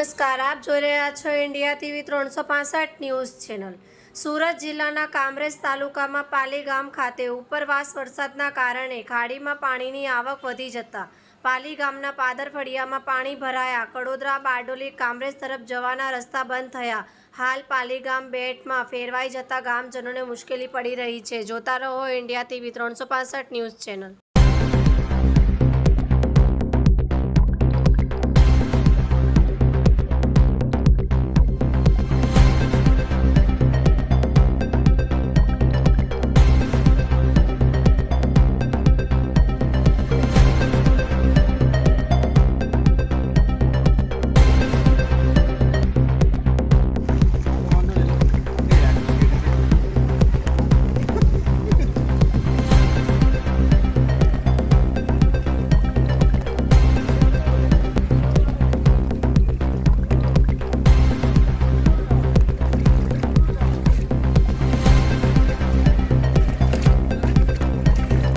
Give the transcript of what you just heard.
નમસ્કાર, આપ જોઈ રહ્યા છો ઇન્ડિયા ટીવી ત્રણસો પાસઠ ન્યૂઝ ચેનલ. સુરત જિલ્લાના કામરેજ તાલુકામાં પાલી ગામ ખાતે ઉપરવાસ વરસાદના કારણે ખાડીમાં પાણીની આવક વધી જતા પાલી ગામના પાદર ફળિયામાં પાણી ભરાયા. કડોદરા, બારડોલી, કામરેજ તરફ જવાના રસ્તા બંધ થયા. હાલ પાલી ગામ બેટમાં ફેરવાઈ જતા ગામજનોને મુશ્કેલી પડી રહી છે. જોતા રહો ઇન્ડિયા ટીવી ત્રણસો પાસઠ ન્યૂઝ ચેનલ.